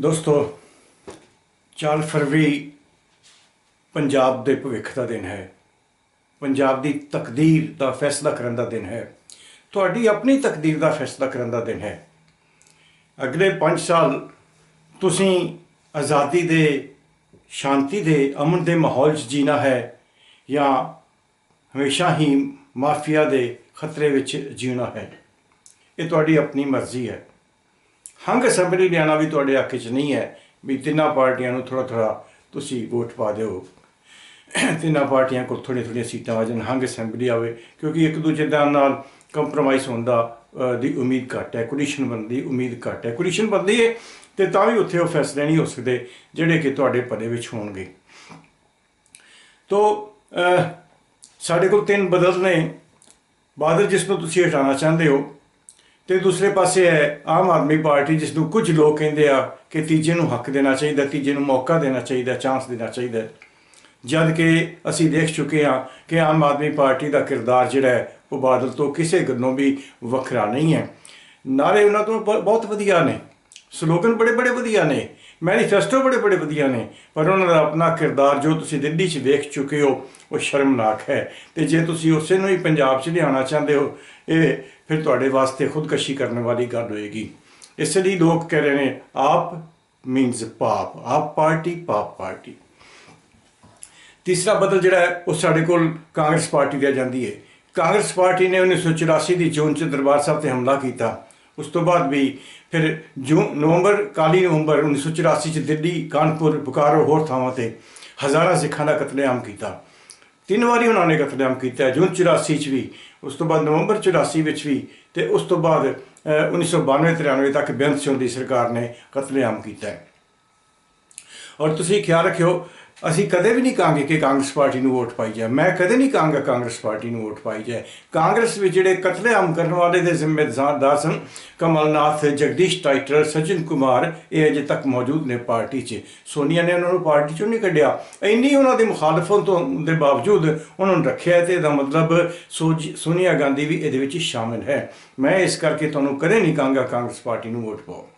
ਦੋਸਤੋ 4 ਫਰਵਰੀ ਪੰਜਾਬ ਦੇ ਭਵਿੱਖ ਦਾ ਦਿਨ ਹੈ। ਪੰਜਾਬ ਦੀ ਤਕਦੀਰ ਦਾ ਫੈਸਲਾ ਕਰਨ ਦਾ ਦਿਨ ਹੈ। ਤੁਹਾਡੀ ਆਪਣੀ ਤਕਦੀਰ ਦਾ ਫੈਸਲਾ ਕਰਨ ਦਾ ਦਿਨ ਹੈ। ਅਗਲੇ 5 ਸਾਲ ਤੁਸੀਂ ਆਜ਼ਾਦੀ ਦੇ, ਸ਼ਾਂਤੀ ਦੇ, ਅਮਨ ਦੇ ਮਾਹੌਲ 'ਚ ਜੀਣਾ ਹੈ ਜਾਂ ਹਮੇਸ਼ਾ ਹੀ ਮਾਫੀਆ ਦੇ ਖਤਰੇ ਵਿੱਚ ਜੀਣਾ ਹੈ। ਇਹ ਤੁਹਾਡੀ ਆਪਣੀ ਮਰਜ਼ੀ ਹੈ। ਹੰਗ ਅਸੈਂਬਲੀ ਲਿਆਉਣਾ ਵੀ ਤੁਹਾਡੇ ਹੱਕ 'ਚ ਨਹੀਂ ਹੈ ਵੀ ਤਿੰਨਾਂ ਪਾਰਟੀਆਂ ਨੂੰ ਥੋੜਾ ਥੋੜਾ ਤੁਸੀਂ ਵੋਟ ਪਾ ਦਿਓ। ਤਿੰਨਾਂ ਪਾਰਟੀਆਂ ਕੋਲ ਥੋੜ੍ਹੀਆਂ ਥੋੜ੍ਹੀਆਂ ਸੀਟਾਂ ਆ ਜਾਣ ਹੰਗ ਅਸੈਂਬਲੀ ਆਵੇ, ਕਿਉਂਕਿ ਇੱਕ ਦੂਜੇ ਦਾ ਨਾਲ ਕੰਪਰੋਮਾਈਜ਼ ਹੋਣ ਦਾ ਦੀ ਉਮੀਦ ਘੱਟ ਹੈ ਕੋਲੀਸ਼ਨ ਬਣਨ ਉਮੀਦ ਘੱਟ ਹੈ। ਕੋਲੀਸ਼ਨ ਬਣਦੀ ਹੈ ਤੇ ਤਾਂ ਵੀ ਉੱਥੇ ਉਹ ਫੈਸਲੇ ਨਹੀਂ ਹੋ ਸਕਦੇ ਜਿਹੜੇ ਕਿ ਤੁਹਾਡੇ ਭਲੇ ਵਿੱਚ ਹੋਣਗੇ। ਤੋ ਸਾਡੇ ਕੋਲ ਤਿੰਨ ਬਦਲ ਨੇ। ਬਾਦਲ, ਜਿਸ ਨੂੰ ਤੁਸੀਂ ਹਟਾਉਣਾ ਚਾਹੁੰਦੇ ਹੋ ਤੇ ਦੂਸਰੇ ਪਾਸੇ ਹੈ, ਆਮ ਆਦਮੀ ਪਾਰਟੀ ਜਿਸ ਨੂੰ ਕੁਝ ਲੋਕ ਕਹਿੰਦੇ ਆ ਕਿ ਤੀਜੇ ਨੂੰ ਹੱਕ ਦੇਣਾ ਚਾਹੀਦਾ, ਤੀਜੇ ਨੂੰ ਮੌਕਾ ਦੇਣਾ ਚਾਹੀਦਾ, ਚਾਂਸ ਦੇਣਾ ਚਾਹੀਦਾ ਜਦ ਕਿ ਅਸੀਂ ਦੇਖ ਚੁੱਕੇ ਹਾਂ ਕਿ ਆਮ ਆਦਮੀ ਪਾਰਟੀ ਦਾ ਕਿਰਦਾਰ ਜਿਹੜਾ ਹੈ, ਉਹ ਬਾਦਲ ਤੋਂ ਕਿਸੇ ਗੱਲੋਂ ਵੀ ਵੱਖਰਾ ਨਹੀਂ ਹੈ। ਨਾਰੇ ਉਹਨਾਂ ਤੋਂ ਬ- ਬਹੁਤ ਵਧੀਆ ਨੇ। ਸਲੋਗਨ ਬੜੇ ਬੜੇ ਵਧੀਆ ਨੇ, ਮੈਨੀਫੈਸਟੋ ਬੜੇ ਬੜੇ ਵਧੀਆ ਨੇ, ਪਰ ਉਹਨਾਂ ਦਾ ਆਪਣਾ ਕਿਰਦਾਰ ਜੋ ਤੁਸੀਂ ਦਿੱਲੀ 'ਚ ਵੇਖ ਚੁੱਕੇ ਹੋ, ਉਹ ਸ਼ਰਮਨਾਕ ਹੈ। ਤੇ ਜੇ ਤੁਸੀਂ ਉਸੇ ਨੂੰ ਹੀ ਪੰਜਾਬ 'ਚ ਲਿਆਉਣਾ ਚਾਹੁੰਦੇ ਹੋ, ਇਹ ਫਿਰ ਤੁਹਾਡੇ ਵਾਸਤੇ ਖੁਦਕਸ਼ੀ ਕਰਨ ਵਾਲੀ ਗੱਲ ਹੋਏਗੀ। ਇਸ ਲਈ ਲੋਕ ਕਹਿ ਰਹੇ ਨੇ, ਆਪ ਮੀਨਸ ਪਾਪ, ਆਪ ਪਾਰਟੀ, ਪਾਪ ਪਾਰਟੀ। ਤੀਸਰਾ ਬਦਲ ਜਿਹੜਾ ਹੈ, ਉਹ ਸਾਡੇ ਕੋਲ ਕਾਂਗਰਸ ਪਾਰਟੀ ਦੀ ਆ ਜਾਂਦੀ ਹੈ। ਕਾਂਗਰਸ ਪਾਰਟੀ ਨੇ 1984 ਦੀ ਜੂਨ 'ਚ ਦਰਬਾਰ ਸਾਹਿਬ ਤੇ ਹਮਲਾ ਕੀਤਾ। ਉਸ ਤੋਂ ਬਾਅਦ ਵੀ ਫਿਰ ਜੂ ਨਵੰਬਰ ਕਾਲੀ ਨਵੰਬਰ 1984 'ਚ ਦਿੱਲੀ ਕਾਨਪੁਰ ਬੁਕਾਰੋ ਹੋਰ ਥਾਵਾਂ ਤੇ ਹਜ਼ਾਰਾਂ ਸਿੱਖਾਂ ਦਾ ਕਤਲੇਆਮ ਕੀਤਾ। ਤਿੰਨ ਵਾਰੀ ਉਹਨਾਂ ਨੇ ਕਤਲੇਆਮ ਕੀਤਾ ਜੂਨ 84 ਚ ਵੀ ਉਸ ਤੋਂ ਬਾਅਦ ਨਵੰਬਰ 84 ਵਿੱਚ ਵੀ ਤੇ ਉਸ ਤੋਂ ਬਾਅਦ ਅਹ, 1992 93 ਤੱਕ ਬੇਅੰਤ ਸਿੰਘ ਦੀ ਸਰਕਾਰ ਨੇ ਕਤਲੇਆਮ ਕੀਤਾ। ਔਰ ਤੁਸੀਂ ਖਿਆਲ ਰੱਖਿਓ ਅਸੀਂ ਕਦੇ ਵੀ ਨਹੀਂ ਕਹਾਂਗੇ ਕਿ ਕਾਂਗਰਸ ਪਾਰਟੀ ਨੂੰ ਵੋਟ ਪਾਈ ਜਾਏ। ਮੈਂ ਕਦੇ ਨਹੀਂ ਕਹਾਂਗਾ ਕਾਂਗਰਸ ਪਾਰਟੀ ਨੂੰ ਵੋਟ ਪਾਈ ਜਾਏ। ਕਾਂਗਰਸ ਵਿੱਚ ਜਿਹੜੇ ਕਤਲੇਆਮ ਕਰਨ ਵਾਲੇ ਦੇ ਜ਼ਿੰਮੇਦਾਰ ਸਨ, ਕਮਲਨਾਥ, ਜਗਦੀਸ਼ ਟਾਈਟਰ ਸਚਿਨ ਕੁਮਾਰ, ਇਹ ਅਜੇ ਤੱਕ ਮੌਜੂਦ ਨੇ ਪਾਰਟੀ 'ਚ। ਸੋਨੀਆ ਨੇ ਉਹਨਾਂ ਨੂੰ ਪਾਰਟੀ 'ਚੋਂ ਨਹੀਂ ਕੱਢਿਆ। ਇੰਨੀ ਉਹਨਾਂ ਦੀ ਮੁਖਾਲਫਤ ਤੋਂ ਦੇ ਬਾਵਜੂਦ ਉਹਨਾਂ ਨੂੰ ਰੱਖਿਆ ਤੇ ਇਹਦਾ ਮਤਲਬ ਸੋਜ- ਸੋਨੀਆ ਗਾਂਧੀ ਵੀ ਇਹਦੇ ਵਿੱਚ ਸ਼ਾਮਿਲ ਹੈ। ਮੈਂ ਇਸ ਕਰਕੇ ਤੁਹਾਨੂੰ ਕਦੇ ਨਹੀਂ ਕਹਾਂਗਾ ਕਾਂਗਰਸ ਪਾਰਟੀ ਨੂੰ ਵੋਟ ਪਾਓ।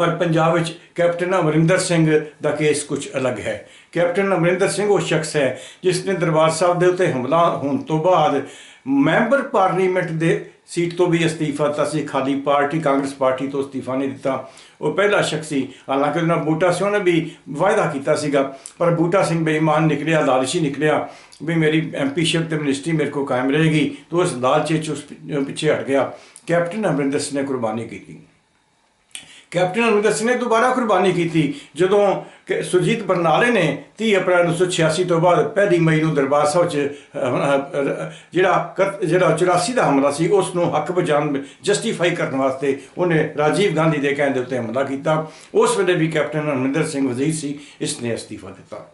ਪਰ ਪੰਜਾਬ ਵਿੱਚ ਕੈਪਟਨ ਅਮਰਿੰਦਰ ਸਿੰਘ ਦਾ ਕੇਸ ਕੁਝ ਅਲੱਗ ਹੈ। ਕੈਪਟਨ ਅਮਰਿੰਦਰ ਸਿੰਘ ਉਹ ਸ਼ਖਸ ਹੈ ਜਿਸ ਨੇ ਦਰਬਾਰ ਸਾਹਿਬ ਦੇ ਉੱਤੇ ਹਮਲਾ ਹੋਣ ਤੋਂ ਬਾਅਦ ਮੈਂਬਰ ਪਾਰਲੀਮੈਂਟ ਦੇ ਸੀਟ ਤੋਂ ਵੀ ਅਸਤੀਫਾ ਦਿੱਤਾ ਸੀ। ਖਾਲੀ ਪਾਰਟੀ, ਕਾਂਗਰਸ ਪਾਰਟੀ ਤੋਂ ਅਸਤੀਫਾ ਨਹੀਂ ਦਿੱਤਾ। ਉਹ ਪਹਿਲਾ ਸ਼ਖਸ ਸੀ। ਹਾਲਾਂਕਿ ਉਹਨਾਂ ਬੂਟਾ ਸਿੰਘ ਨੇ ਵੀ ਵਾਅਦਾ ਕੀਤਾ ਸੀਗਾ। ਪਰ ਬੂਟਾ ਸਿੰਘ ਬੇਈਮਾਨ ਨਿਕਲਿਆ, ਲਾਲਚੀ ਨਿਕਲਿਆ ਵੀ ਮੇਰੀ ਐਮਪੀਸ਼ਿਪ ਤੇ ਮਿਨਿਸਟਰੀ ਮੇਰੇ ਕੋ ਕਾਇਮ ਰਹੇਗੀ। तो ਉਸ ਲਾਲਚੇ ਚ ਉਸ ਪਿੱਛੇ ਹਟ ਗਿਆ। ਕੈਪਟਨ ਅਮਰਿੰਦਰ ਸਿੰਘ ਨੇ ਕੁਰਬਾਨੀ ਕੀਤੀ। ਕੈਪਟਨ ਅਮਰਿੰਦਰ ਸਿੰਘ ਨੇ ਦੁਬਾਰਾ ਕੁਰਬਾਨੀ ਕੀਤੀ, ਜਦੋਂ ਕਿ ਸੁਰਜੀਤ ਬਰਨਾਲੇ ਨੇ 30 ਅਪ੍ਰੈਲ 1986 ਤੋਂ ਬਾਅਦ ਪਹਿਲੀ ਮਈ ਨੂੰ ਦਰਬਾਰ ਸਾਹਿਬ 'ਚ ਜਿਹੜਾ ਕਤ- ਜਿਹੜਾ 84 ਦਾ ਹਮਲਾ ਸੀ, ਉਸ ਨੂੰ ਹੱਕ ਬਜਾਨ ਜਸਟੀਫਾਈ ਕਰਨ ਵਾਸਤੇ ਉਹਨੇ ਰਾਜੀਵ ਗਾਂਧੀ ਦੇ ਕਹਿਣ ਦੇ ਉੱਤੇ ਹਮਲਾ ਕੀਤਾ। ਉਸ ਵੇਲੇ ਵੀ ਕੈਪਟਨ ਅਮਰਿੰਦਰ ਸਿੰਘ ਵਜ਼ੀਰ ਸੀ, ਇਸ ਨੇ ਅਸਤੀਫਾ ਦਿੱਤਾ।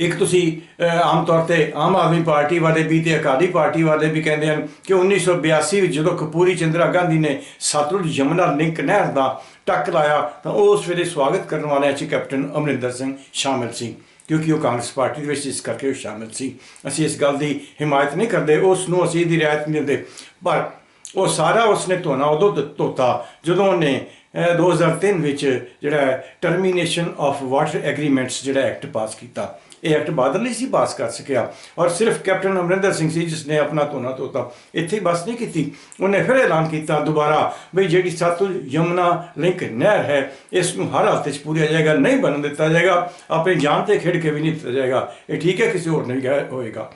ਇੱਕ ਤੁਸੀਂ ਆਮ ਤੌਰ ਤੇ ਆਮ ਆਦਮੀ ਪਾਰਟੀ ਵਾਲੇ ਵੀ ਤੇ ਅਕਾਲੀ ਪਾਰਟੀ ਵਾਲੇ ਵੀ ਕਹਿੰਦੇ ਹਨ ਕਿ 1982 ਵਿੱਚ ਜਦੋਂ ਕਪੂਰੀ ਚੰਦਰਾ ਗਾਂਧੀ ਨੇ ਸਤਲੁਜ ਯਮੁਨਾ ਲਿੰਕ ਨਹਿਰ ਦਾ ਟੱਕ ਲਾਇਆ ਤਾਂ ਉਸ ਵੇਲੇ ਸਵਾਗਤ ਕਰਨ ਵਾਲਿਆਂ 'ਚ ਕੈਪਟਨ ਅਮਰਿੰਦਰ ਸਿੰਘ ਸ਼ਾਮਿਲ ਸੀ ਕਿਉਂਕਿ ਉਹ ਕਾਂਗਰਸ ਪਾਰਟੀ ਦੇ ਵਿੱਚ ਇਸ ਕਰਕੇ ਉਹ ਸ਼ਾਮਿਲ ਸੀ। ਅਸੀਂ ਇਸ ਗੱਲ ਦੀ ਹਿਮਾਇਤ ਨਹੀਂ ਕਰਦੇ ਉਸ ਨੂੰ ਅਸੀਂ ਇਹਦੀ ਰਿਆਇਤ ਨਹੀਂ ਦਿੰਦੇ। ਪਰ ਉਹ ਸਾਰਾ ਉਸਨੇ ਧੋਣਾ ਉਦੋਂ ਧੋਤਾ ਜਦੋਂ ਉਹਨੇ ਅਹ, 2003 ਵਿੱਚ ਜਿਹੜਾ ਟਰਮੀਨੇਸ਼ਨ ਆਫ ਵਾਟਰ ਐਗਰੀਮੈਂਟਸ ਜਿਹੜਾ ਐਕਟ ਪਾਸ ਕੀਤਾ। ਇਹ ਐਕਟ ਬਾਦਲ ਨਹੀਂ ਸੀ ਪਾਸ ਕਰ ਸਕਿਆ। ਔਰ ਸਿਰਫ ਕੈਪਟਨ ਅਮਰਿੰਦਰ ਸਿੰਘ ਸੀ ਜਿਸ ਨੇ ਆਪਣਾ ਧੋਣਾ ਤੋਤਾ। ਇੱਥੇ ਹੀ ਬਸ ਨਹੀਂ ਕੀਤੀ। ਉਹਨੇ ਫਿਰ ਐਲਾਨ ਕੀਤਾ ਦੁਬਾਰਾ ਵੀ ਜਿਹੜੀ ਸਤਲੁਜ ਯਮੁਨਾ ਲਿੰਕ ਨਹਿਰ ਹੈ ਇਸ ਨੂੰ ਹਰ ਹਾਲਤ 'ਚ ਪੂਰਿਆ ਜਾਏਗਾ, ਨਹੀਂ ਬਣਨ ਦਿੱਤਾ ਜਾਏਗਾ। ਆਪਣੀ ਜਾਨ ਤੇ ਖੇਡ ਕੇ ਵੀ ਨਹੀਂ ਦਿੱਤਾ ਜਾਏਗਾ। ਇਹ ਠੀਕ ਹੈ, ਕਿਸੇ ਹੋਰ ਨੇ ਵੀ ਹੋਏਗਾ।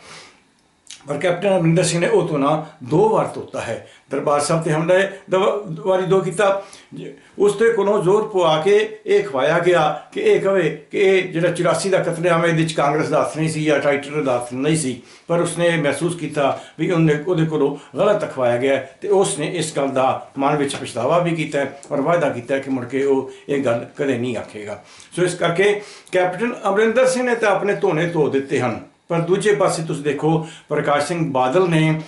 ਪਰ ਕੈਪਟਨ ਅਮਰਿੰਦਰ ਸਿੰਘ ਨੇ ਉਹ ਧੋਣਾ ਦੋ ਵਾਰ ਧੋਤਾ ਹੈ। ਦਰਬਾਰ ਸਾਹਿਬ ਤੇ ਹਮਲਾ ਦਵਾ- ਵਾਰੀ ਦੋ ਕੀਤਾ। ਜ- ਉਸ ਤੇ ਕੋਲੋਂ ਜ਼ੋਰ ਪਵਾ ਕੇ ਇਹ ਖਵਾਇਆ ਗਿਆ ਕਿ ਇਹ ਕਵੇ ਕਿ ਇਹ ਜਿਹੜਾ 84 ਦਾ ਕਤਲੇਆਮ ਹੈ, ਇਹਦੇ ਵਿੱਚ ਕਾਂਗਰਸ ਦਾ ਹੱਥ ਨਹੀਂ ਸੀ ਜਾਂ ਟਾਈਟਲ ਦਾ ਹੱਥ ਨਹੀਂ ਸੀ। ਪਰ ਉਸਨੇ ਇਹ ਮਹਿਸੂਸ ਕੀਤਾ ਵੀ ਉਹਨੇ, ਉਹਦੇ ਕੋਲੋਂ ਗਲਤ ਅਖਵਾਇਆ ਗਿਆ ਹੈ ਤੇ ਉਸਨੇ ਇਸ ਗੱਲ ਦਾ ਮਨ ਵਿੱਚ ਪਛਤਾਵਾ ਵੀ ਕੀਤਾ ਔਰ ਵਾਅਦਾ ਕੀਤਾ ਕਿ ਮੁੜ ਕੇ ਉਹ ਇਹ ਗੱਲ ਕਦੇ ਨਹੀਂ ਆਖੇਗਾ। ਸੋ ਇਸ ਕਰਕੇ ਕੈਪਟਨ ਅਮਰਿੰਦਰ ਸਿੰਘ ਨੇ ਤਾਂ ਆਪਣੇ ਧੋਣੇ ਧੋ ਦਿੱਤੇ ਹਨ। ਪਰ ਦੂਜੇ ਪਾਸੇ ਤੁਸੀਂ ਦੇਖੋ ਪ੍ਰਕਾਸ਼ ਸਿੰਘ ਬਾਦਲ ਨੇ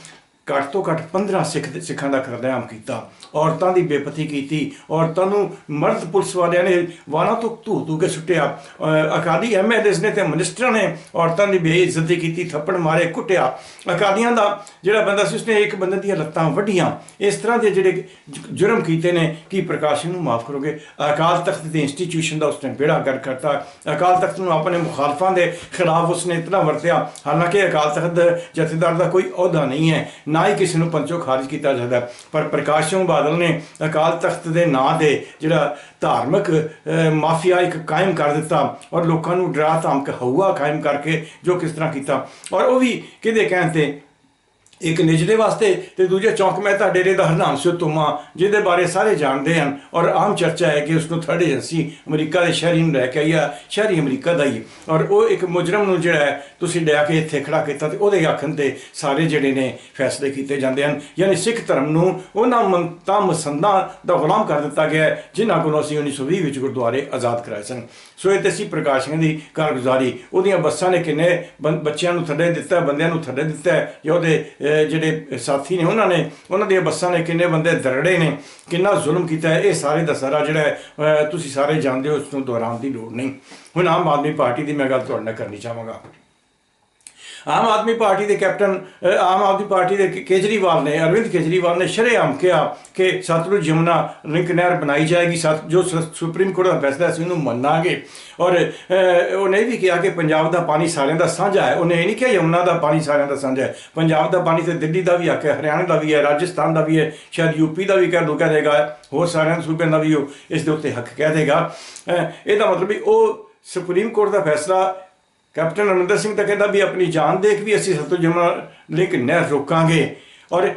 ਘੱਟ ਤੋਂ ਘੱਟ 15 ਸਿੱਖ ਸਿੱਖਾਂ ਦਾ ਕਤਲੇਆਮ ਕੀਤਾ। ਔਰਤਾਂ ਦੀ ਬੇਪਤੀ ਕੀਤੀ। ਔਰਤਾਂ ਨੂੰ ਮਰਦ ਪੁਲਿਸ ਵਾਲਿਆਂ ਨੇ ਵਾਲਾਂ ਤੋਂ ਧੂ ਧੂ ਕੇ ਸੁੱਟਿਆ। ਅਹ ਅਕਾਲੀ ਐਮਐਲਏਸ ਨੇ ਤੇ ਮਿਨਿਸਟਰਾਂ ਨੇ ਔਰਤਾਂ ਦੀ ਬੇਇੱਜ਼ਤੀ ਕੀਤੀ, ਥੱਪੜ ਮਾਰੇ, ਕੁੱਟਿਆ। ਅਕਾਲੀਆਂ ਦਾ ਜਿਹੜਾ ਬੰਦਾ ਸੀ, ਉਸਨੇ ਇੱਕ ਬੰਦੇ ਦੀਆਂ ਲੱਤਾਂ ਵੱਢੀਆਂ। ਇਸ ਤਰ੍ਹਾਂ ਦੇ ਜਿਹੜੇ ਜੁਰਮ ਕੀਤੇ ਨੇ, ਕੀ ਪ੍ਰਕਾਸ਼ ਨੂੰ ਮਾਫ ਕਰੋਗੇ? ਅਕਾਲ ਤਖਤ ਦੇ ਇੰਸਟੀਟਿਊਸ਼ਨ ਦਾ ਉਸਨੇ ਬੇੜਾ ਗਰ ਕਰਤਾ। ਅਕਾਲ ਤਖਤ ਨੂੰ ਆਪਣੇ ਮੁਖਾਲਫਾਂ ਦੇ ਖਿਲਾਫ ਉਸਨੇ ਇਤਨਾ ਵਰਤਿਆ, ਹਾਲਾਂਕਿ ਅਕਾਲ ਤਖਤ ਜਥੇਦਾਰ ਦਾ ਕੋਈ ਅਹੁਦਾ ਨਹੀਂ ਹੈ, ਨਾ ਹੀ ਕਿਸੇ ਨੂੰ ਪੰਚੋ ਖਾਰਜ ਕੀਤਾ ਜਾਂਦਾ। ਪਰ ਪ੍ਰਕਾਸ਼ ਸਿੰਘ ਬਾਦਲ ਨੇ ਅਕਾਲ ਤਖਤ ਦੇ ਨਾਂ ਤੇ ਜਿਹੜਾ ਧਾਰਮਿਕ ਮਾਫੀਆ ਇੱਕ ਕਾਇਮ ਕਰ ਦਿੱਤਾ ਔਰ ਲੋਕਾਂ ਨੂੰ ਡਰਾ ਧਮਕ ਹਊਆ ਕਾਇਮ ਕਰਕੇ ਜੋ ਕਿਸ ਤਰ੍ਹਾਂ ਕੀਤਾ। ਔਰ ਉਹ ਵੀ ਕਿਹਦੇ ਕਹਿਣ ਤੇ? ਇੱਕ ਨਿਜਲੇ ਵਾਸਤੇ ਤੇ ਦੂਜੇ ਚੌਂਕ ਮਹਿਤਾ ਡੇਰੇ ਦਾ ਹਰਨਾਮ ਸਿੰਘ ਤੁਮਾ ਜਿਹਦੇ ਬਾਰੇ ਸਾਰੇ ਜਾਣਦੇ ਹਨ। ਔਰ ਆਮ ਚਰਚਾ ਹੈ ਕਿ ਉਸ ਨੂੰ ਥਰਡ ਏਜੰਸੀ ਅਮਰੀਕਾ ਦੇ ਸ਼ਹਿਰੀ ਨੂੰ ਲੈ ਕੇ ਆਈ ਆ ਸ਼ਹਿਰੀ ਅਮਰੀਕਾ ਦਾ ਹੀ। ਔਰ ਉਹ ਇੱਕ ਮੁਜਰਮ ਨੂੰ ਜਿਹੜਾ ਹੈ ਤੁਸੀਂ ਲਿਆ ਕੇ ਇੱਥੇ ਖੜਾ ਕੀਤਾ ਤੇ ਉਹਦੇ ਆਖਣ ਤੇ ਸਾਰੇ ਜਿਹੜੇ ਨੇ ਫੈਸਲੇ ਕੀਤੇ ਜਾਂਦੇ ਹਨ। ਯਾਨੀ ਸਿੱਖ ਧਰਮ ਨੂੰ ਉਹਨਾਂ ਮੰਤਾਂ ਮਸੰਦਾਂ ਦਾ ਗੁਲਾਮ ਕਰ ਦਿੱਤਾ ਗਿਆ ਹੈ, ਜਿਨ੍ਹਾਂ ਕੋਲੋਂ ਅਸੀਂ 1920 ਵਿੱਚ ਗੁਰਦੁਆਰੇ ਆਜ਼ਾਦ ਕਰਾਏ ਸਨ। ਸੋ ਇਹ ਤੇ ਸੀ ਪ੍ਰਕਾਸ਼ ਸਿੰਘ ਦੀ ਕਾਰਗੁਜ਼ਾਰੀ ਉਹਦੀਆਂ ਬੱਸਾਂ ਨੇ ਕਿੰਨੇ ਬੰ- ਬੱਚਿਆਂ ਨੂੰ ਥੱਲੇ ਦਿੱਤਾ ਬੰਦਿਆਂ ਨੂੰ ਥੱਲੇ ਦਿੱਤਾ ਜਾਂ ਉਹਦੇ ਜਿਹੜੇ ਸਾਥੀ ਨੇ, ਉਹਨਾਂ ਨੇ, ਉਹਨਾਂ ਦੀਆਂ ਬੱਸਾਂ ਨੇ ਕਿੰਨੇ ਬੰਦੇ ਦਰੜੇ ਨੇ, ਕਿੰਨਾ ਜ਼ੁਲਮ ਕੀਤਾ ਹੈ, ਇਹ ਸਾਰੇ ਦਾ ਸਾਰਾ ਜਿਹੜਾ ਤੁਸੀਂ ਸਾਰੇ ਜਾਣਦੇ ਹੋ ਉਸ ਨੂੰ ਦੁਹਰਾਉਣ ਦੀ ਲੋੜ ਨਹੀਂ। ਹੁਣ ਆਮ ਆਦਮੀ ਪਾਰਟੀ ਦੀ ਮੈਂ ਗੱਲ ਤੁਹਾਡੇ ਨਾਲ ਕਰਨੀ ਚਾਹਾਂਗਾ। ਆਮ ਆਦਮੀ ਪਾਰਟੀ ਦੇ ਕੈਪਟਨ ਆਮ ਆਦਮੀ ਪਾਰਟੀ ਦੇ ਕੇ- ਕੇਜਰੀਵਾਲ ਨੇ, ਅਰਵਿੰਦ ਕੇਜਰੀਵਾਲ ਨੇ ਸ਼ਰੇਆਮ ਕਿਹਾ ਕਿ ਸਤਲੁਜ ਯਮੁਨਾ ਲਿੰਕ ਨਹਿਰ ਬਣਾਈ ਜਾਏਗੀ, ਸਤ, ਜੋ ਸੁਪਰੀਮ ਕੋਰਟ ਦਾ ਫੈਸਲਾ ਸੀ, ਉਹਨੂੰ ਮੰਨਾਂਗੇ। ਔਰ ਉਹਨੇ ਵੀ ਕਿਹਾ ਕਿ ਪੰਜਾਬ ਦਾ ਪਾਣੀ ਸਾਰਿਆਂ ਦਾ ਸਾਂਝਾ ਹੈ। ਉਹਨੇ ਇਹ ਨਹੀਂ ਕਿਹਾ ਯਮੁਨਾ ਦਾ ਪਾਣੀ ਸਾਰਿਆਂ ਦਾ ਸਾਂਝਾ ਹੈ। ਪੰਜਾਬ ਦਾ ਪਾਣੀ ਤੇ ਦਿੱਲੀ ਦਾ ਵੀ ਹੱਕ ਹੈ, ਹਰਿਆਣਾ ਦਾ ਵੀ ਹੈ, ਰਾਜਸਥਾਨ ਦਾ ਵੀ ਹੈ, ਸ਼ਾਇਦ ਯੂਪੀ ਦਾ ਵੀ ਕਹਿ ਦੋ, ਕਹਿ ਦੇਗਾ, ਹੋਰ ਸਾਰਿਆਂ ਸੂਬਿਆਂ ਦਾ ਵੀ ਉਹ ਇਸ ਦੇ ਉੱਤੇ ਹੱਕ ਕਹਿ ਦੇਗਾ। ਇਹਦਾ ਮਤਲਬ ਵੀ ਉਹ ਸੁਪਰੀਮ ਕੋਰਟ ਦਾ ਫੈਸਲਾ ਕੈਪਟਨ ਅਮਰਿੰਦਰ ਸਿੰਘ ਤਾਂ ਕਹਿੰਦਾ ਵੀ ਆਪਣੀ ਜਾਨ ਦੇਖ ਵੀ ਅਸੀਂ ਸਤਲੁਜ ਜਮਨਾ ਲਿੰਕ ਨਹਿਰ ਰੋਕਾਂਗੇ। ਔਰ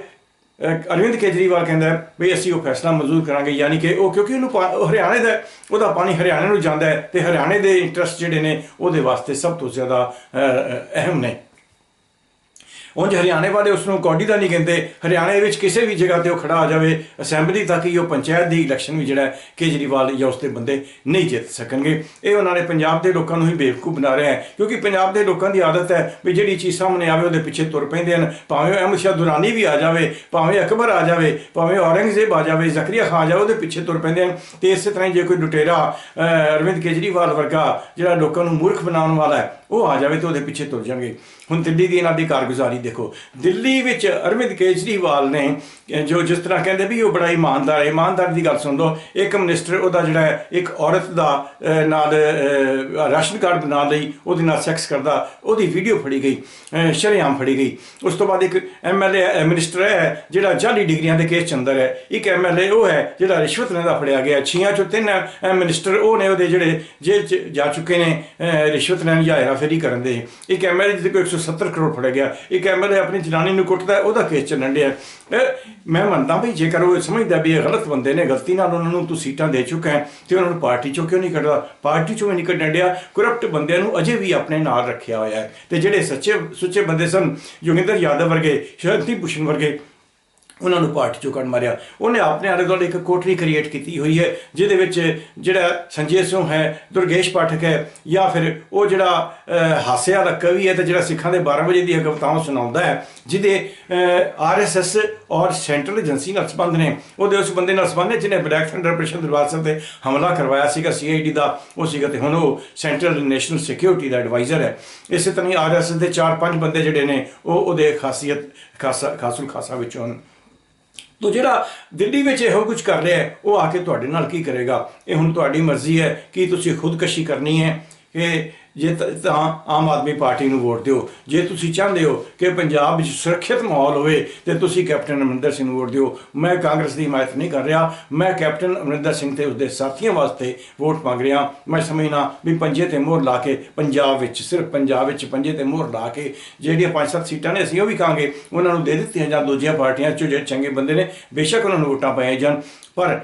ਅਰਵਿੰਦ ਕੇਜਰੀਵਾਲ ਕਹਿੰਦਾ ਵੀ ਅਸੀਂ ਉਹ ਫੈਸਲਾ ਮਨਜ਼ੂਰ ਕਰਾਂਗੇ, ਯਾਨੀ ਕਿ ਉਹ ਕਿਉਂਕਿ ਉਹਨੂੰ ਪਾ- ਉਹ ਹਰਿਆਣੇ ਦਾ, ਉਹਦਾ ਪਾਣੀ ਹਰਿਆਣੇ ਨੂੰ ਜਾਂਦਾ ਹੈ ਤੇ ਹਰਿਆਣੇ ਦੇ ਇੰਟਰਸਟ ਜਿਹੜੇ ਨੇ ਉਹਦੇ ਵਾਸਤੇ ਸਭ ਤੋਂ ਜ਼ਿਆਦਾ ਅਹਿਮ ਨੇ। ਉਂਝ ਹਰਿਆਣੇ ਵਾਲੇ ਉਸ ਨੂੰ ਕੌਡੀ ਦਾ ਨਹੀਂ ਕਹਿੰਦੇ। ਹਰਿਆਣੇ ਵਿੱਚ ਕਿਸੇ ਵੀ ਜਗ੍ਹਾ ਤੇ ਉਹ ਖੜਾ ਆ ਜਾਵੇ, ਅਸੈਂਬਲੀ ਤੱਕ ਹੀ ਉਹ ਪੰਚਾਇਤ ਦੀ ਇਲੈਕਸ਼ਨ ਵੀ ਜਿਹੜਾ ਕੇਜਰੀਵਾਲ ਜਾਂ ਉਸ ਦੇ ਬੰਦੇ ਨਹੀਂ ਜਿੱਤ ਸਕਣਗੇ। ਇਹ ਉਹਨਾਂ ਨੇ ਪੰਜਾਬ ਦੇ ਲੋਕਾਂ ਨੂੰ ਹੀ ਬੇਵਕੂਫ ਬਣਾ ਰਿਹਾ ਹੈ, ਕਿਉਂਕਿ ਪੰਜਾਬ ਦੇ ਲੋਕਾਂ ਦੀ ਆਦਤ ਹੈ ਵੀ ਜਿਹੜੀ ਚੀਜ਼ ਸਾਹਮਣੇ ਆਵੇ, ਉਹਦੇ ਪਿੱਛੇ ਤੁਰ ਪੈਂਦੇ ਹਨ। ਭਾਵੇਂ ਉਹ ਅਹਿਮਦ ਸ਼ਾਹ ਦੁਰਾਨੀ ਵੀ ਆ ਜਾਵੇ, ਭਾਵੇਂ ਅਕਬਰ ਆ ਜਾਵੇ, ਭਾਵੇਂ ਔਰੰਗਜ਼ੇਬ ਆ ਜਾਵੇ, ਜ਼ਕਰੀਆ ਖਾਨ ਆ ਜਾਵੇ, ਉਹਦੇ ਪਿੱਛੇ ਤੁਰ ਪੈਂਦੇ ਹਨ। ਤੇ ਇਸੇ ਤਰ੍ਹਾਂ ਹੀ ਜੇ ਕੋਈ ਲੁਟੇਰਾ ਅਰਵਿੰਦ ਕੇਜਰੀਵਾਲ ਵਰਗਾ ਜਿਹੜਾ ਲੋਕਾਂ ਨੂੰ ਮੂਰਖ ਬਣਾਉਣ ਵਾਲਾ ਹੈ, ਉਹ ਆ ਜਾਵੇ ਤੇ ਉਹਦੇ ਪਿੱਛੇ ਤੁਰ ਜਾਣਗੇ। ਹੁਣ ਦਿੱਲੀ ਦੀ ਇਹਨਾਂ ਦੀ ਕਾਰਗੁਜ਼ਾਰੀ ਦੇਖੋ ਦਿੱਲੀ ਵਿੱਚ ਅਰਵਿੰਦ ਕੇਜਰੀਵਾਲ ਨੇ ਜੋ ਜਿਸ ਤਰ੍ਹਾਂ ਕਹਿੰਦੇ ਵੀ ਉਹ ਬੜਾ ਇਮਾਨਦਾਰ ਹੈ ਇਮਾਨਦਾਰ ਦੀ ਗੱਲ ਸੁਣ ਲਓ ਇੱਕ ਮਿਨਿਸਟਰ ਉਹਦਾ ਜਿਹੜਾ ਇੱਕ ਔਰਤ ਦਾ ਨਾਲ ਰਾਸ਼ਨ ਕਾਰਡ ਬਣਾ ਲਈ ਉਹਦੇ ਨਾਲ ਸੈਕਸ ਕਰਦਾ ਉਹਦੀ ਵੀਡੀਓ ਫੜੀ ਗਈ ਅਹ, ਸ਼ਰੇਆਮ ਫੜੀ ਗਈ। ਉਸ ਤੋਂ ਬਾਅਦ ਇੱਕ ਐਮਐਲਏ ਮਿਨਿਸਟਰ ਹੈ ਜਿਹੜਾ ਜਾਲੀ ਡਿਗਰੀਆਂ ਦੇ ਕੇਸ ਚੰਦਰ ਹੈ ਇੱਕ ਐਮਐਲਏ ਉਹ ਹੈ ਜਿਹੜਾ ਰਿਸ਼ਵਤ ਲੈਂਦਾ ਫੜਿਆ ਗਿਆ ਛੀਆਂ ਚੋਂ ਤਿੰਨ ਅਹ, ਮਿਨਿਸਟਰ ਉਹ ਨੇ ਉਹਦੇ ਜਿਹੜੇ ਜੇਲ੍ਹ ਚ ਜਾ ਚੁੱਕੇ ਨੇ ਰਿਸ਼ਵਤ ਲੈਣ ਜਾਂ ਹੇਰਾਫੇਰੀ ਕਰਨ ਦੇ। ਇੱਕ ਐਮਐਲਏ ਜਿਹਦੇ ਕੋਲ 170 ਕਰੋੜ ਫੜਿਆ ਗਿਆ ਇੱਕ ਐਮਐਲਏ ਆਪਣੀ ਜਨਾਨੀ ਨੂੰ ਕੁੱਟਦਾ ਉਹਦਾ ਕੇਸ ਚੱਲਣ ਡਿਆ ਮੈਂ ਮੰਨਦਾ ਵੀ ਜੇਕਰ ਉਹ ਸਮਝਦਾ ਵੀ ਇਹ ਗਲਤ ਬੰਦੇ ਨੇ, ਗਲਤੀ ਨਾਲ ਉਹਨਾਂ ਨੂੰ ਤੂੰ ਸੀਟਾਂ ਦੇ ਚੁੱਕਾ ਹੈ ਤੇ ਉਹਨਾਂ ਨੂੰ ਪਾਰਟੀ ਚੋਂ ਕਿਉਂ ਨਹੀਂ ਕੱਢਦਾ? ਪਾਰਟੀ ਚੋਂ ਵੀ ਨਹੀਂ ਕੱਢਣ ਡਿਆ। ਕਰਪਟ ਬੰਦਿਆਂ ਨੂੰ ਅਜੇ ਵੀ ਆਪਣੇ ਨਾਲ ਰੱਖਿਆ ਹੋਇਆ ਹੈ ਤੇ ਜਿਹੜੇ ਸੱਚੇ ਸੁੱਚੇ ਬੰਦੇ ਸਨ, ਜੋਗਿੰਦਰ ਯਾਦਵ ਵਰਗੇ ਸ਼ਰਦੀ ਭੂਸ਼ਣ ਵਰਗੇ ਉਹਨਾਂ ਨੂੰ ਪਾਰਟੀ ਚੋਂ ਕੱਢ ਮਾਰਿਆ। ਉਹਨੇ ਆਪਣੇ ਆਲੇ ਦੁਆਲੇ ਇੱਕ ਕੋਠਰੀ ਕ੍ਰੀਏਟ ਕੀਤੀ ਹੋਈ ਹੈ ਜਿਹਦੇ ਵਿੱਚ ਜਿਹੜਾ ਸੰਜੇ ਸਿੰਘ ਹੈ ਦੁਰਗੇਸ਼ ਪਾਠਕ ਹੈ ਜਾਂ ਫਿਰ ਉਹ ਜਿਹੜਾ ਅਹ, ਹਾਸੇ ਵਾਲਾ ਕਵੀ ਹੈ ਤੇ ਜਿਹੜਾ ਸਿੱਖਾਂ ਦੇ 12 ਵਜੇ ਦੀਆਂ ਕਵਿਤਾਵਾਂ ਸੁਣਾਉਂਦਾ ਹੈ ਜਿਹਦੇ ਆਰਐਸਐਸ ਔਰ ਸੈਂਟਰਲ ਏਜੰਸੀ ਨਾਲ ਸੰਬੰਧ ਨੇ। ਉਹਦੇ ਉਸ ਬੰਦੇ ਨਾਲ ਸੰਬੰਧ ਨੇ ਜਿਹਨੇ black thunder operation Darbar Sahib ਤੇ ਹਮਲਾ ਕਰਵਾਇਆ ਸੀਗਾ ਸੀਆਈਡੀ ਦਾ ਉਹ ਸੀਗਾ ਤੇ ਹੁਣ ਉਹ ਸੈਂਟਰਲ ਨੈਸ਼ਨਲ ਸਿਕਿਉਰਿਟੀ ਦਾ ਐਡਵਾਈਜ਼ਰ ਹੈ। ਇਸੇ ਤਰ੍ਹਾਂ ਹੀ ਆਰਐਸਐਸ ਦੇ 4-5 ਬੰਦੇ ਜਿਹੜੇ ਨੇ ਉਹ ਉਹਦੇ ਖਾਸੀਅਤ ਖਾਸਾ ਖਾਸੁਲ ਖਾਸਾ ਵਿੱਚੋਂ ਹਨ ਤੋ ਜਿਹੜਾ ਦਿੱਲੀ ਵਿੱਚ ਇਹੋ ਕੁਝ ਕਰ ਰਿਹਾ ਹੈ, ਉਹ ਆ ਕੇ ਤੁਹਾਡੇ ਨਾਲ ਕੀ ਕਰੇਗਾ? ਇਹ ਹੁਣ ਤੁਹਾਡੀ ਮਰਜ਼ੀ ਹੈ ਕਿ ਤੁਸੀਂ ਖੁਦਕਸ਼ੀ ਕਰਨੀ ਹੈ। ਕਿ ਜੇ ਤ- ਤਾਂ ਆਮ ਆਦਮੀ ਪਾਰਟੀ ਨੂੰ ਵੋਟ ਦਿਓ। ਜੇ ਤੁਸੀਂ ਚਾਹੁੰਦੇ ਹੋ ਕਿ ਪੰਜਾਬ ਵਿੱਚ ਸੁਰੱਖਿਅਤ ਮਾਹੌਲ ਹੋਵੇ, ਤੇ ਤੁਸੀਂ ਕੈਪਟਨ ਅਮਰਿੰਦਰ ਸਿੰਘ ਨੂੰ ਵੋਟ ਦਿਓ। ਮੈਂ ਕਾਂਗਰਸ ਦੀ ਹਮਾਇਤ ਨਹੀਂ ਕਰ ਰਿਹਾ। ਮੈਂ ਕੈਪਟਨ ਅਮਰਿੰਦਰ ਸਿੰਘ ਤੇ ਉਸਦੇ ਸਾਥੀਆਂ ਵਾਸਤੇ ਵੋਟ ਮੰਗ ਰਿਹਾ। ਮੈਂ ਸਮਝਣਾ ਵੀ ਪੰਜੇ ਤੇ ਮੋਹਰ ਲਾ ਕੇ ਪੰਜਾਬ ਵਿੱਚ, ਸਿਰਫ ਪੰਜਾਬ ਵਿੱਚ ਪੰਜੇ ਤੇ ਮੋਹਰ ਲਾ ਕੇ ਜਿਹੜੀਆਂ ਪੰਜ ਸੱਤ ਸੀਟਾਂ ਨੇ, ਅਸੀਂ ਉਹ ਵੀ ਕਹਾਂਗੇ ਉਹਨਾਂ ਨੂੰ ਦੇ ਦਿੱਤੀਆਂ ਜਾਂ ਦੂਜੀਆਂ ਪਾਰਟੀਆਂ ਚੋਂ ਜਿਹੜੇ ਚੰਗੇ ਬੰਦੇ ਨੇ, ਬੇਸ਼ੱਕ ਉਹਨਾਂ ਨੂੰ ਵੋਟਾਂ ਪਾਈਆਂ ਜਾਣ। ਪਰ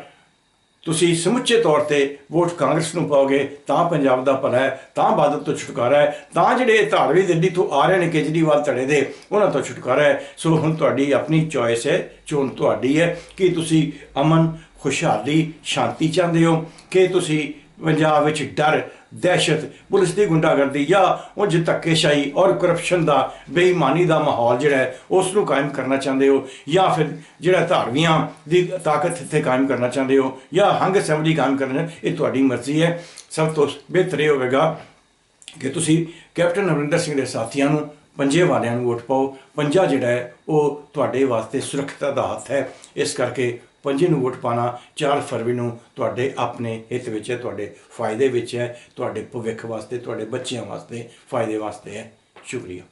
ਤੁਸੀਂ ਸਮੁੱਚੇ ਤੌਰ ਤੇ ਵੋਟ ਕਾਂਗਰਸ ਨੂੰ ਪਾਓਗੇ, ਤਾਂ ਪੰਜਾਬ ਦਾ ਭਲਾ ਹੈ, ਤਾਂ ਬਾਦਲ ਤੋਂ ਛੁਟਕਾਰਾ ਹੈ, ਤਾਂ ਜਿਹੜੇ ਧਾਰਵੀ ਦਿੱਲੀ ਤੋਂ ਆ ਰਹੇ ਨੇ ਕੇਜਰੀਵਾਲ ਧੜੇ ਦੇ, ਉਹਨਾਂ ਤੋਂ ਛੁਟਕਾਰਾ ਹੈ। ਸੋ ਹੁਣ ਤੁਹਾਡੀ ਆਪਣੀ ਚੋਇਸ ਹੈ, ਚੋਣ ਤੁਹਾਡੀ ਹੈ, ਕਿ ਤੁਸੀਂ ਅਮਨ, ਖੁਸ਼ਹਾਲੀ, ਸ਼ਾਂਤੀ ਚਾਹੁੰਦੇ ਹੋ, ਕਿ ਤੁਸੀਂ ਪੰਜਾਬ ਵਿੱਚ ਡਰ, ਦਹਿਸ਼ਤ, ਪੁਲਿਸ ਦੀ ਗੁੰਡਾਗਰਦੀ ਜਾਂ ਉਹ ਉਂਝ ਧੱਕੇਸ਼ਾਹੀ ਔਰ ਕਰਪਸ਼ਨ ਦਾ ਬੇਈਮਾਨੀ ਦਾ ਮਾਹੌਲ ਜਿਹੜਾ ਹੈ ਉਸ ਨੂੰ ਕਾਇਮ ਕਰਨਾ ਚਾਹੁੰਦੇ ਹੋ ਜਾਂ ਫਿਰ ਜਿਹੜਾ ਧਾਰਮੀਆਂ ਦੀ ਤਾਕਤ ਇੱਥੇ ਕਾਇਮ ਕਰਨਾ ਚਾਹੁੰਦੇ ਹੋ ਜਾਂ ਹੰਗ ਅਸੈਂਬਲੀ ਕਾਇਮ ਕਰਨਾ ਇਹ ਤੁਹਾਡੀ ਮਰਜ਼ੀ ਹੈ। ਸਭ ਤੋਂ ਬਿਹਤਰ ਇਹ ਹੋਵੇਗਾ ਕਿ ਤੁਸੀਂ ਕੈਪਟਨ ਅਮਰਿੰਦਰ ਸਿੰਘ ਦੇ ਸਾਥੀਆਂ ਨੂੰ, ਪੰਜੇ ਵਾਲਿਆਂ ਨੂੰ ਵੋਟ ਪਾਓ। ਪੰਜਾ ਜਿਹੜਾ ਹੈ, ਉਹ ਤੁਹਾਡੇ ਵਾਸਤੇ ਸੁਰੱਖਿਅਤਾ ਦਾ ਹੱਥ ਹੈ। ਇਸ ਕਰਕੇ ਪੰਜੀ ਨੂੰ ਵੋਟ ਪਾਣਾ 4 ਫਰਵਰੀ ਨੂੰ ਤੁਹਾਡੇ ਆਪਣੇ ਹਿੱਤ ਵਿੱਚ ਹੈ, ਤੁਹਾਡੇ ਫਾਇਦੇ ਵਿੱਚ ਹੈ, ਤੁਹਾਡੇ ਭਵਿੱਖ ਵਾਸਤੇ, ਤੁਹਾਡੇ ਬੱਚਿਆਂ ਵਾਸਤੇ ਫਾਇਦੇ ਵਾਸਤੇ ਹੈ। ਸ਼ੁਕਰੀਆ।